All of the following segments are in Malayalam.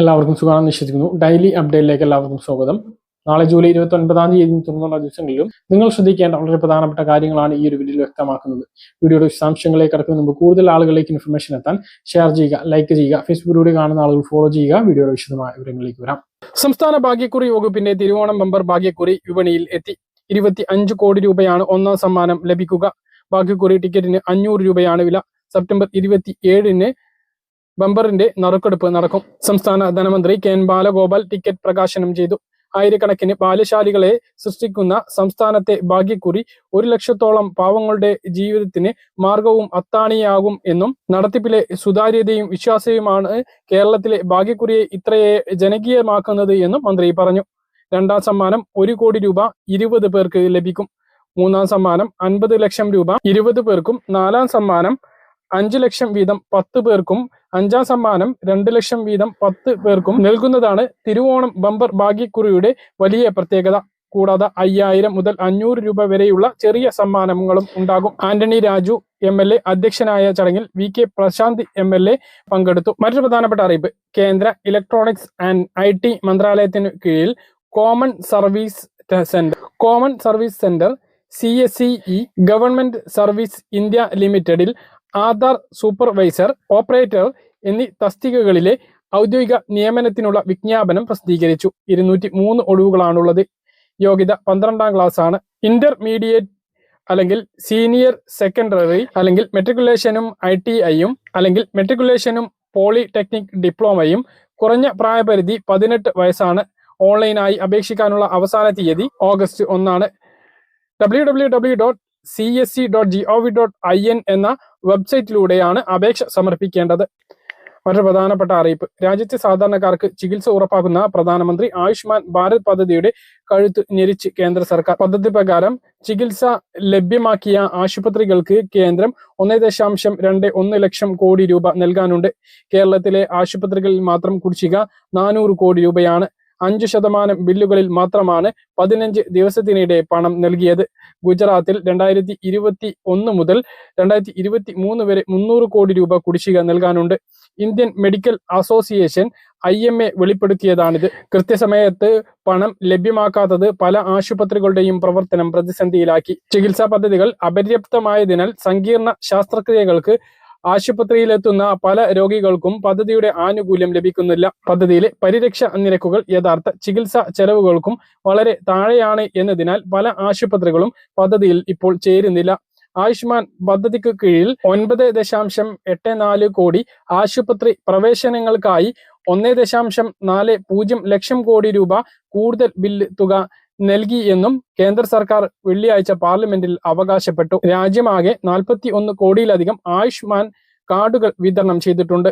എല്ലാവർക്കും സുഖമാണെന്ന് വിശ്വസിക്കുന്നു. ഡെയിലി അപ്ഡേറ്റിലേക്ക് എല്ലാവർക്കും സ്വാഗതം. നാളെ ജൂലൈ ഇരുപത്തി ഒൻപതാം തീയതി തുടർന്നുള്ള ദിവസങ്ങളിലും നിങ്ങൾ ശ്രദ്ധിക്കേണ്ട വളരെ പ്രധാനപ്പെട്ട കാര്യങ്ങളാണ് ഈ ഒരു വീഡിയോയിൽ വ്യക്തമാക്കുന്നത്. വീഡിയോയുടെ വിശദാംശങ്ങളിലേക്ക് കടക്കുന്ന മുമ്പ് കൂടുതൽ ആളുകളിലേക്ക് ഇൻഫർമേഷൻ എത്താൻ ഷെയർ ചെയ്യുക ലൈക്ക് ചെയ്യുക ഫേസ്ബുക്കിലൂടെ കാണുന്ന ആളുകൾ ഫോളോ ചെയ്യുക. വീഡിയോയുടെ വിശദമായ വിവരങ്ങളിലേക്ക് വരാം. സംസ്ഥാന ഭാഗ്യക്കുറി വകുപ്പിന്റെ തിരുവോണം ബമ്പർ ഭാഗ്യക്കുറി വിപണിയിൽ എത്തി. ഇരുപത്തി അഞ്ച് കോടി രൂപയാണ് ഒന്നാം സമ്മാനം ലഭിക്കുക. ഭാഗ്യക്കുറി ടിക്കറ്റിന് അഞ്ഞൂറ് രൂപയാണ് വില. സെപ്റ്റംബർ ഇരുപത്തി ഏഴിന് ബമ്പറിന്റെ നറുക്കെടുപ്പ് നടക്കും. സംസ്ഥാന ധനമന്ത്രി കെ എൻ ബാലഗോപാൽ ടിക്കറ്റ് പ്രകാശനം ചെയ്തു. ആയിരക്കണക്കിന് ബാലശാലികളെ സൃഷ്ടിക്കുന്ന സംസ്ഥാനത്തെ ഭാഗ്യക്കുറി ഒരു ലക്ഷത്തോളം പാവങ്ങളുടെ ജീവിതത്തിന് മാർഗവും അത്താണിയാകും എന്നും നടത്തിപ്പിലെ സുതാര്യതയും വിശ്വാസവുമാണ് കേരളത്തിലെ ഭാഗ്യക്കുറിയെ ഇത്രയെ ജനകീയമാക്കുന്നത് എന്നും മന്ത്രി പറഞ്ഞു. രണ്ടാം സമ്മാനം ഒരു കോടി രൂപ ഇരുപത് പേർക്ക് ലഭിക്കും. മൂന്നാം സമ്മാനം അൻപത് ലക്ഷം രൂപ ഇരുപത് പേർക്കും. നാലാം സമ്മാനം അഞ്ചു ലക്ഷം വീതം പത്ത് പേർക്കും അഞ്ചാം സമ്മാനം രണ്ട് ലക്ഷം വീതം പത്ത് പേർക്കും നൽകുന്നതാണ് തിരുവോണം ബമ്പർ ഭാഗ്യക്കുറിയുടെ വലിയ പ്രത്യേകത. കൂടാതെ അയ്യായിരം മുതൽ അഞ്ഞൂറ് രൂപ വരെയുള്ള ചെറിയ സമ്മാനങ്ങളും ഉണ്ടാകും. Antony Raju M L A അധ്യക്ഷനായ ചടങ്ങിൽ V K Prashanth M L A പങ്കെടുത്തു. മറ്റൊരു പ്രധാനപ്പെട്ട അറിയിപ്പ്. കേന്ദ്ര ഇലക്ട്രോണിക്സ് ആൻഡ് ഐ ടി മന്ത്രാലയത്തിന് കീഴിൽ common service centre common service centre C S E government service India ലിമിറ്റഡിൽ ആധാർ സൂപ്പർവൈസർ ഓപ്പറേറ്റർ എന്നീ തസ്തികകളിലെ ഔദ്യോഗിക നിയമനത്തിനുള്ള വിജ്ഞാപനം പ്രസിദ്ധീകരിച്ചു. ഇരുന്നൂറ്റി മൂന്ന് ഒഴിവുകളാണുള്ളത് യോഗ്യത പന്ത്രണ്ടാം ക്ലാസ് ആണ് ഇന്റർമീഡിയറ്റ് അല്ലെങ്കിൽ സീനിയർ സെക്കൻഡറി അല്ലെങ്കിൽ മെട്രിക്കുലേഷനും ഐ ടി ഐയും അല്ലെങ്കിൽ മെട്രിക്കുലേഷനും പോളിടെക്നിക് ഡിപ്ലോമയും കുറഞ്ഞ പ്രായപരിധി പതിനെട്ട് വയസ്സാണ്. ഓൺലൈനായി അപേക്ഷിക്കാനുള്ള അവസാന തീയതി ഓഗസ്റ്റ് ഒന്നാണ്. W W W dot C S C dot G O V dot I N എന്ന വെബ്സൈറ്റിലൂടെയാണ് അപേക്ഷ സമർപ്പിക്കേണ്ടത്. മറ്റൊരു പ്രധാനപ്പെട്ട അറിയിപ്പ്. രാജ്യത്തെ സാധാരണക്കാർക്ക് ചികിത്സ ഉറപ്പാക്കുന്ന പ്രധാനമന്ത്രി ആയുഷ്മാൻ ഭാരത് പദ്ധതിയുടെ കഴുത്ത് ഞെരിച്ച് കേന്ദ്ര സർക്കാർ. പദ്ധതി പ്രകാരം ചികിത്സ ലഭ്യമാക്കിയ ആശുപത്രികൾക്ക് കേന്ദ്രം ഒന്നേ ദശാംശം രണ്ട് ഒന്ന് ലക്ഷം കോടി രൂപ നൽകാനുണ്ട്. കേരളത്തിലെ ആശുപത്രികളിൽ മാത്രം കുടിശ്ശിക നാനൂറ് കോടി രൂപയാണ്. അഞ്ച് ശതമാനം ബില്ലുകളിൽ മാത്രമാണ് പതിനഞ്ച് ദിവസത്തിനിടെ പണം നൽകിയത്. ഗുജറാത്തിൽ രണ്ടായിരത്തി ഇരുപത്തി ഒന്ന് മുതൽ രണ്ടായിരത്തി ഇരുപത്തി മൂന്ന് വരെ മുന്നൂറ് കോടി രൂപ കുടിശ്ശിക നൽകാനുണ്ട്. Indian medical association I M A വെളിപ്പെടുത്തിയതാണിത്. കൃത്യസമയത്ത് പണം ലഭ്യമാക്കാത്തത് പല ആശുപത്രികളുടെയും പ്രവർത്തനം പ്രതിസന്ധിയിലാക്കി. ചികിത്സാ പദ്ധതികൾ അപര്യാപ്തമായതിനാൽ സങ്കീർണ ശസ്ത്രക്രിയകൾക്ക് ആശുപത്രിയിലെത്തുന്ന പല രോഗികൾക്കും പദ്ധതിയുടെ ആനുകൂല്യം ലഭിക്കുന്നില്ല. പദ്ധതിയിലെ പരിരക്ഷ നിരക്കുകൾ യഥാർത്ഥ ചികിത്സാ ചെലവുകൾക്കും വളരെ താഴെയാണ് എന്നതിനാൽ പല ആശുപത്രികളും പദ്ധതിയിൽ ഇപ്പോൾ ചേരുന്നില്ല. ആയുഷ്മാൻ പദ്ധതിക്ക് കീഴിൽ ഒൻപത് ദശാംശം എട്ട് നാല് കോടി ആശുപത്രി പ്രവേശനങ്ങൾക്കായി ഒന്ന് ദശാംശം നാല് പൂജ്യം ലക്ഷം കോടി രൂപ കൂടുതൽ ബില്ല് തുക നൽകി എന്നും കേന്ദ്ര സർക്കാർ വെള്ളിയാഴ്ച പാർലമെന്റിൽ അവകാശപ്പെട്ടു. രാജ്യമാകെ നാൽപ്പത്തി ഒന്ന് കോടിയിലധികം ആയുഷ്മാൻ കാർഡുകൾ വിതരണം ചെയ്തിട്ടുണ്ട്.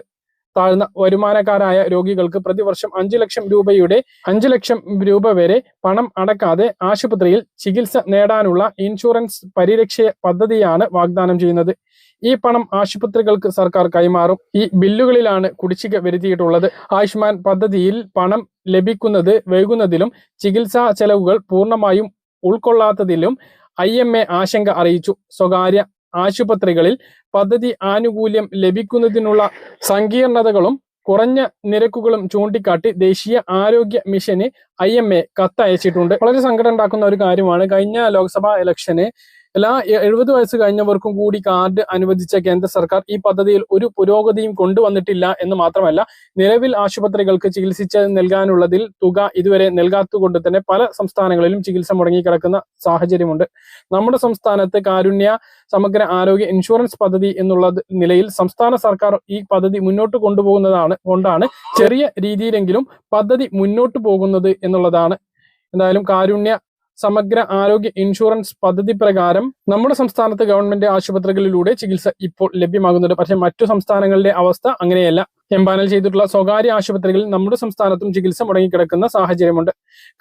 താഴ്ന്ന വരുമാനക്കാരായ രോഗികൾക്ക് പ്രതിവർഷം അഞ്ചു ലക്ഷം രൂപയുടെ അഞ്ചു ലക്ഷം രൂപ വരെ പണം അടക്കാതെ ആശുപത്രിയിൽ ചികിത്സ നേടാനുള്ള ഇൻഷുറൻസ് പരിരക്ഷ പദ്ധതിയാണ് വാഗ്ദാനം ചെയ്യുന്നത്. ഈ പണം ആശുപത്രികൾക്ക് സർക്കാർ കൈമാറും. ഈ ബില്ലുകളിലാണ് കുടിശ്ശിക വരുത്തിയിട്ടുള്ളത്. ആയുഷ്മാൻ പദ്ധതിയിൽ പണം ലഭിക്കുന്നത് വൈകുന്നതിലും ചികിത്സാ ചെലവുകൾ പൂർണമായും ഉൾക്കൊള്ളാത്തതിലും ഐ ആശങ്ക അറിയിച്ചു. സ്വകാര്യ ആശുപത്രികളിൽ പദ്ധതി ആനുകൂല്യം ലഭിക്കുന്നതിനുള്ള സങ്കീർണതകളും കുറഞ്ഞ നിരക്കുകളും ചൂണ്ടിക്കാട്ടി ദേശീയ ആരോഗ്യ മിഷന് ഐ എം എ കത്തയച്ചിട്ടുണ്ട്. വളരെ സങ്കടം ഉണ്ടാക്കുന്ന ഒരു കാര്യമാണ്. കഴിഞ്ഞ ലോക്സഭാ ഇലക്ഷന് എല്ലാ എഴുപത് വയസ്സ് കഴിഞ്ഞവർക്കും കൂടി കാർഡ് അനുവദിച്ച കേന്ദ്ര സർക്കാർ ഈ പദ്ധതിയിൽ ഒരു പുരോഗതിയും കൊണ്ടുവന്നിട്ടില്ല എന്ന് മാത്രമല്ല നിലവിൽ ആശുപത്രികൾക്ക് ചികിത്സിച്ച് നൽകാനുള്ളതിൽ തുക ഇതുവരെ നൽകാത്തതുകൊണ്ട് തന്നെ പല സംസ്ഥാനങ്ങളിലും ചികിത്സ മുടങ്ങിക്കിടക്കുന്ന സാഹചര്യമുണ്ട്. നമ്മുടെ സംസ്ഥാനത്ത് കാരുണ്യ സമഗ്ര ആരോഗ്യ ഇൻഷുറൻസ് പദ്ധതി എന്നുള്ള നിലയിൽ സംസ്ഥാന സർക്കാർ ഈ പദ്ധതി മുന്നോട്ട് കൊണ്ടുപോകുന്നതാണ് കൊണ്ടാണ് ചെറിയ രീതിയിലെങ്കിലും പദ്ധതി മുന്നോട്ട് പോകുന്നത് എന്നുള്ളതാണ്. എന്തായാലും കാരുണ്യ സമഗ്ര ആരോഗ്യ ഇൻഷുറൻസ് പദ്ധതി പ്രകാരം നമ്മുടെ സംസ്ഥാനത്ത് ഗവൺമെന്റ് ആശുപത്രികളിലൂടെ ചികിത്സ ഇപ്പോൾ ലഭ്യമാകുന്നുണ്ട്. പക്ഷേ മറ്റു സംസ്ഥാനങ്ങളുടെ അവസ്ഥ അങ്ങനെയല്ല. എംപാനൽ ചെയ്തിട്ടുള്ള സ്വകാര്യ ആശുപത്രികളിൽ നമ്മുടെ സംസ്ഥാനത്തും ചികിത്സ മുടങ്ങിക്കിടക്കുന്ന സാഹചര്യമുണ്ട്.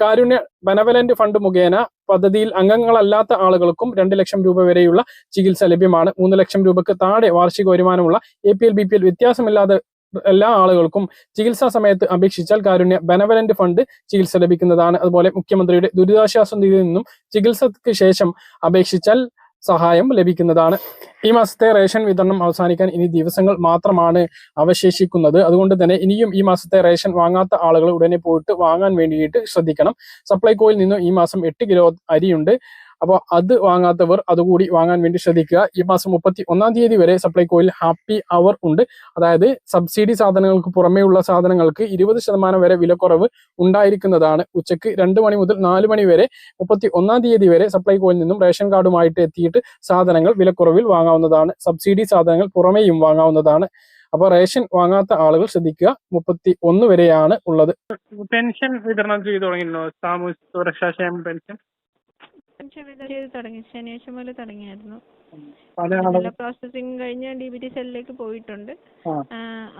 കാരുണ്യ ബനവലന്റ് ഫണ്ട് മുഖേന പദ്ധതിയിൽ അംഗങ്ങളല്ലാത്ത ആളുകൾക്കും രണ്ട് ലക്ഷം രൂപ വരെയുള്ള ചികിത്സ ലഭ്യമാണ്. മൂന്ന് ലക്ഷം രൂപക്ക് താഴെ വാർഷിക വരുമാനമുള്ള A P L B P L വ്യത്യാസമില്ലാതെ എല്ലാ ആളുകൾക്കും ചികിത്സാ സമയത്ത് അപേക്ഷിച്ചാൽ കാരുണ്യ ബെനവലന്റ് ഫണ്ട് ചികിത്സ ലഭിക്കുന്നതാണ്. അതുപോലെ മുഖ്യമന്ത്രിയുടെ ദുരിതാശ്വാസ നിധിയിൽ നിന്നും ചികിത്സയ്ക്ക് ശേഷം അപേക്ഷിച്ചാൽ സഹായം ലഭിക്കുന്നതാണ്. ഈ മാസത്തെ റേഷൻ വിതരണം അവസാനിക്കാൻ ഇനി ദിവസങ്ങൾ മാത്രമാണ് അവശേഷിക്കുന്നത്. അതുകൊണ്ട് തന്നെ ഇനിയും ഈ മാസത്തെ റേഷൻ വാങ്ങാത്ത ആളുകൾ ഉടനെ പോയിട്ട് വാങ്ങാൻ വേണ്ടിയിട്ട് ശ്രദ്ധിക്കണം. സപ്ലൈകോയിൽ നിന്നും ഈ മാസം എട്ട് കിലോ അരിയുണ്ട്. അപ്പോൾ അത് വാങ്ങാത്തവർ അതുകൂടി വാങ്ങാൻ വേണ്ടി ശ്രദ്ധിക്കുക. ഈ മാസം മുപ്പത്തി ഒന്നാം തീയതി വരെ സപ്ലൈകോയിൽ ഹാപ്പി അവർ ഉണ്ട്. അതായത് സബ്സിഡി സാധനങ്ങൾക്ക് പുറമേയുള്ള സാധനങ്ങൾക്ക് ഇരുപത് ശതമാനം വരെ വിലക്കുറവ് ഉണ്ടായിരിക്കുന്നതാണ്. ഉച്ചയ്ക്ക് രണ്ട് മണി മുതൽ നാല് മണി വരെ മുപ്പത്തി ഒന്നാം തീയതി വരെ സപ്ലൈകോയിൽ നിന്നും റേഷൻ കാർഡുമായിട്ട് എത്തിയിട്ട് സാധനങ്ങൾ വിലക്കുറവിൽ വാങ്ങാവുന്നതാണ്. സബ്സിഡി സാധനങ്ങൾ പുറമേയും വാങ്ങാവുന്നതാണ്. അപ്പൊ റേഷൻ വാങ്ങാത്ത ആളുകൾ ശ്രദ്ധിക്കുക. മുപ്പത്തി ഒന്ന് വരെയാണ് ഉള്ളത്. പെൻഷൻ വിതരണം ചെയ്തു തുടങ്ങിയിട്ടുണ്ടോ? സാമൂഹ്യ സുരക്ഷാ ക്ഷേമ പെൻഷൻ? ചെയ്ത് തുടങ്ങി ശനിയാഴ്ച മുതൽ തുടങ്ങിയായിരുന്നു. അതിനുള്ള പ്രോസസ്സിംഗ് കഴിഞ്ഞ് ഡി ബി ടി സെല്ലിലേക്ക് പോയിട്ടുണ്ട്.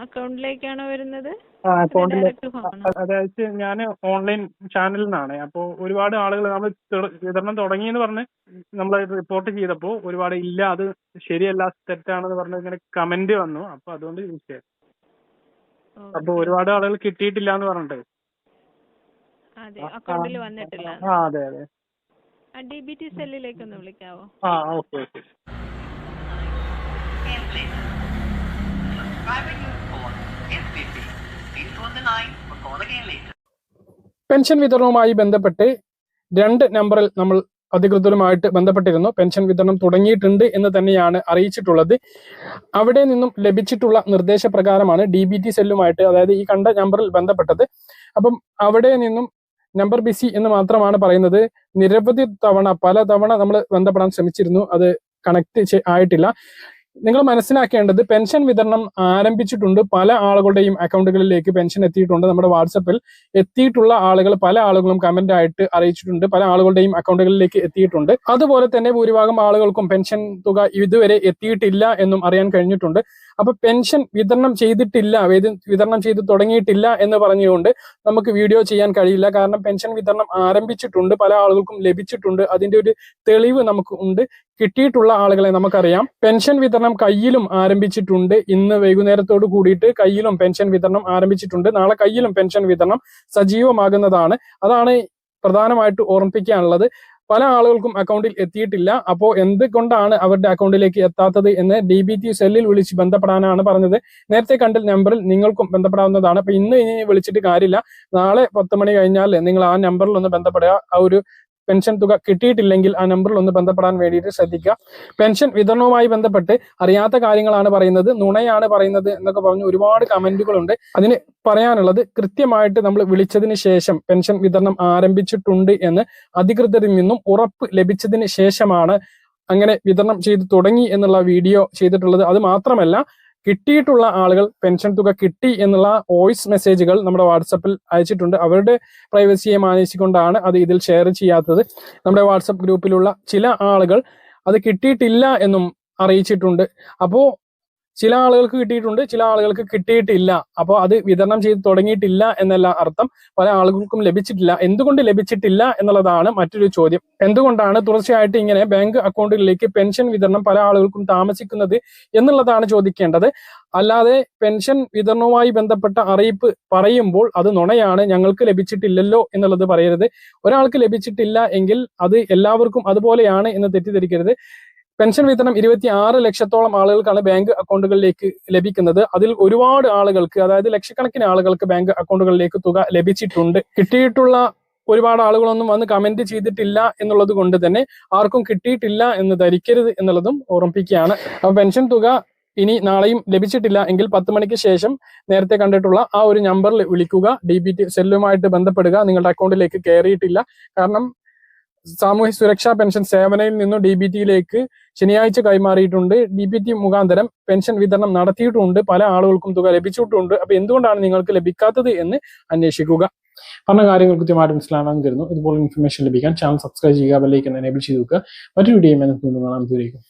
അക്കൗണ്ടിലേക്കാണോ വരുന്നത്? അതായത് ഞാൻ ഓൺലൈൻ ചാനലിൽ നിന്നാണ് അപ്പോൾ ഒരുപാട് ആളുകൾ നമ്മൾ വിതരണം തുടങ്ങിയെന്ന് പറഞ്ഞ് നമ്മൾ റിപ്പോർട്ട് ചെയ്തപ്പോൾ ഒരുപാട് ഇല്ല അത് ശരിയല്ല തെറ്റാണെന്ന് പറഞ്ഞ് ഇങ്ങനെ കമന്റ് വന്നു. അപ്പൊ അതുകൊണ്ട് യൂസ് ചെയ്യാം. അപ്പൊ ഒരുപാട് ആളുകൾ കിട്ടിയിട്ടില്ല എന്ന് പറഞ്ഞിട്ട്. അതെ അതെ അതെ. ഡി ബി ടി സെല്ലിലേക്ക് ഒന്ന് വിളിക്കാവോ? ആ ഓക്കെ ഓക്കെ. പെൻഷൻ വിതരണവുമായി ബന്ധപ്പെട്ട് രണ്ട് നമ്പറിൽ നമ്മൾ അധികൃതരുമായിട്ട് ബന്ധപ്പെട്ടിരുന്നു. പെൻഷൻ വിതരണം തുടങ്ങിയിട്ടുണ്ട് എന്ന് തന്നെയാണ് അറിയിച്ചിട്ടുള്ളത്. അവിടെ നിന്നും ലഭിച്ചിട്ടുള്ള നിർദ്ദേശപ്രകാരമാണ് ഡി ബി ടി സെല്ലുമായിട്ട് അതായത് ഈ കണ്ട നമ്പറിൽ ബന്ധപ്പെട്ടത്. അപ്പം അവിടെ നിന്നും നമ്പർ ബിസി എന്ന് മാത്രമാണ് പറയുന്നത്. നിരവധി തവണ പല തവണ നമ്മൾ ബന്ധപ്പെടാൻ ശ്രമിച്ചിരുന്നു. അത് കണക്ട് ആയിട്ടില്ല. നിങ്ങൾ മനസ്സിലാക്കേണ്ടത് പെൻഷൻ വിതരണം ആരംഭിച്ചിട്ടുണ്ട്. പല ആളുകളുടെയും അക്കൗണ്ടുകളിലേക്ക് പെൻഷൻ എത്തിയിട്ടുണ്ട്. നമ്മുടെ വാട്സപ്പിൽ എത്തിയിട്ടുള്ള ആളുകൾ പല ആളുകളും കമന്റ് ആയിട്ട് അറിയിച്ചിട്ടുണ്ട്. പല ആളുകളുടെയും അക്കൗണ്ടുകളിലേക്ക് എത്തിയിട്ടുണ്ട്. അതുപോലെ തന്നെ ഭൂരിഭാഗം ആളുകൾക്കും പെൻഷൻ തുക ഇതുവരെ എത്തിയിട്ടില്ല എന്നും അറിയാൻ കഴിഞ്ഞിട്ടുണ്ട്. അപ്പൊ പെൻഷൻ വിതരണം ചെയ്തിട്ടില്ല വിതരണം ചെയ്ത് തുടങ്ങിയിട്ടില്ല എന്ന് പറഞ്ഞുകൊണ്ട് നമുക്ക് വീഡിയോ ചെയ്യാൻ കഴിയില്ല. കാരണം പെൻഷൻ വിതരണം ആരംഭിച്ചിട്ടുണ്ട് പല ആളുകൾക്കും ലഭിച്ചിട്ടുണ്ട്. അതിന്റെ ഒരു തെളിവ് നമുക്ക് ഉണ്ട്. കിട്ടിയിട്ടുള്ള ആളുകളെ നമുക്കറിയാം. പെൻഷൻ വിതരണം കയ്യിലും ആരംഭിച്ചിട്ടുണ്ട്. ഇന്ന് വൈകുന്നേരത്തോട് കൂടിയിട്ട് കയ്യിലും പെൻഷൻ വിതരണം ആരംഭിച്ചിട്ടുണ്ട്. നാളെ കയ്യിലും പെൻഷൻ വിതരണം സജീവമാകുന്നതാണ്. അതാണ് പ്രധാനമായിട്ട് ഓർമ്മിപ്പിക്കാനുള്ളത്. പല ആളുകൾക്കും അക്കൗണ്ടിൽ എത്തിയിട്ടില്ല. അപ്പോൾ എന്തുകൊണ്ടാണ് അവരുടെ അക്കൗണ്ടിലേക്ക് എത്താത്തത് എന്ന് ഡി ബി ടി സെല്ലിൽ വിളിച്ച് ബന്ധപ്പെടാനാണ് പറഞ്ഞത്. നേരത്തെ കണ്ട നമ്പറിൽ നിങ്ങൾക്കും ബന്ധപ്പെടാവുന്നതാണ്. അപ്പൊ ഇന്ന് ഇനി വിളിച്ചിട്ട് കാര്യമില്ല. നാളെ പത്ത് മണി കഴിഞ്ഞാൽ നിങ്ങൾ ആ നമ്പറിൽ ഒന്ന് ബന്ധപ്പെടുക. ആ ഒരു പെൻഷൻ തുക കിട്ടിയിട്ടില്ലെങ്കിൽ ആ നമ്പറിൽ ഒന്ന് ബന്ധപ്പെടാൻ വേണ്ടിയിട്ട് ശ്രദ്ധിക്കുക. പെൻഷൻ വിതരണവുമായി ബന്ധപ്പെട്ട് അറിയാത്ത കാര്യങ്ങളാണ് പറയുന്നത് നുണയാണ് പറയുന്നത് എന്നൊക്കെ പറഞ്ഞ് ഒരുപാട് കമന്റുകളുണ്ട്. അതിന് പറയാനുള്ളത് കൃത്യമായിട്ട് നമ്മൾ വിളിച്ചതിന് ശേഷം പെൻഷൻ വിതരണം ആരംഭിച്ചിട്ടുണ്ട് എന്ന് അധികൃതരിൽ നിന്നും ഉറപ്പ് ലഭിച്ചതിന് ശേഷമാണ് അങ്ങനെ വിതരണം ചെയ്തു തുടങ്ങി എന്നുള്ള വീഡിയോ ചെയ്തിട്ടുള്ളത്. അത് മാത്രമല്ല കിട്ടിയിട്ടുള്ള ആളുകൾ പെൻഷൻ തുക കിട്ടി എന്നുള്ള വോയിസ് മെസ്സേജുകൾ നമ്മുടെ വാട്സപ്പിൽ അയച്ചിട്ടുണ്ട്. അവരുടെ പ്രൈവസിയെ മാനിച്ചുകൊണ്ടാണ് അത് ഇതിൽ ഷെയർ ചെയ്യാത്തത്. നമ്മുടെ വാട്സപ്പ് ഗ്രൂപ്പിലുള്ള ചില ആളുകൾ അത് കിട്ടിയിട്ടില്ല എന്നും അറിയിച്ചിട്ടുണ്ട്. അപ്പോൾ ചില ആളുകൾക്ക് കിട്ടിയിട്ടുണ്ട് ചില ആളുകൾക്ക് കിട്ടിയിട്ടില്ല. അപ്പോൾ അത് വിതരണം ചെയ്ത് തുടങ്ങിയിട്ടില്ല എന്നല്ല അർത്ഥം. പല ആളുകൾക്കും ലഭിച്ചിട്ടില്ല. എന്തുകൊണ്ട് ലഭിച്ചിട്ടില്ല എന്നുള്ളതാണ് മറ്റൊരു ചോദ്യം. എന്തുകൊണ്ടാണ് തുടർച്ചയായിട്ട് ഇങ്ങനെ ബാങ്ക് അക്കൗണ്ടുകളിലേക്ക് പെൻഷൻ വിതരണം പല ആളുകൾക്കും താമസിക്കുന്നത് എന്നുള്ളതാണ് ചോദിക്കേണ്ടത്. അല്ലാതെ പെൻഷൻ വിതരണവുമായി ബന്ധപ്പെട്ട അറിയിപ്പ് പറയുമ്പോൾ അത് നുണയാണ് ഞങ്ങൾക്ക് ലഭിച്ചിട്ടില്ലല്ലോ എന്നുള്ളത് പറയരുത്. ഒരാൾക്ക് ലഭിച്ചിട്ടില്ല എങ്കിൽ അത് എല്ലാവർക്കും അതുപോലെയാണ് എന്ന് തെറ്റിദ്ധരിക്കരുത്. പെൻഷൻ വിതരണം ഇരുപത്തി ആറ് ലക്ഷത്തോളം ആളുകൾക്കാണ് ബാങ്ക് അക്കൗണ്ടുകളിലേക്ക് ലഭിക്കുന്നത്. അതിൽ ഒരുപാട് ആളുകൾക്ക് അതായത് ലക്ഷക്കണക്കിന് ആളുകൾക്ക് ബാങ്ക് അക്കൗണ്ടുകളിലേക്ക് തുക ലഭിച്ചിട്ടുണ്ട്. കിട്ടിയിട്ടുള്ള ഒരുപാട് ആളുകളൊന്നും വന്ന് കമന്റ് ചെയ്തിട്ടില്ല എന്നുള്ളത് കൊണ്ട് തന്നെ ആർക്കും കിട്ടിയിട്ടില്ല എന്ന് ധരിക്കരുത് എന്നുള്ളതും ഓർമ്മിപ്പിക്കുകയാണ് അപ്പൊ പെൻഷൻ തുക ഇനി നാളെയും ലഭിച്ചിട്ടില്ല എങ്കിൽ പത്ത് മണിക്ക് ശേഷം നേരത്തെ കണ്ടിട്ടുള്ള ആ ഒരു നമ്പറിൽ വിളിക്കുക. ഡി ബി ടി സെല്ലുമായിട്ട് ബന്ധപ്പെടുക. നിങ്ങളുടെ അക്കൗണ്ടിലേക്ക് കയറിയിട്ടില്ല. കാരണം സാമൂഹ്യ സുരക്ഷാ പെൻഷൻ സേവനയിൽ നിന്നും ഡി ബി ടിയിലേക്ക് ശനിയാഴ്ച കൈമാറിയിട്ടുണ്ട്. ഡി ബി ടി മുഖാന്തരം പെൻഷൻ വിതരണം നടത്തിയിട്ടുണ്ട്. പല ആളുകൾക്കും തുക ലഭിച്ചിട്ടുണ്ട്. അപ്പൊ എന്തുകൊണ്ടാണ് നിങ്ങൾക്ക് ലഭിക്കാത്തത് എന്ന് അന്വേഷിക്കുക. പറഞ്ഞ കാര്യങ്ങൾ കൃത്യമായിട്ട് മനസ്സിലാകാൻ കരുതുന്നു ഇതുപോലെ ഇൻഫർമേഷൻ ലഭിക്കാൻ ചാനൽ സബ്സ്ക്രൈബ് ചെയ്യുക ബെല്ലൈക്കൻ എനേബിൾ ചെയ്ത് വെക്കുക. മറ്റൊരു വീഡിയോ കാണാൻ ദൂരേക്കും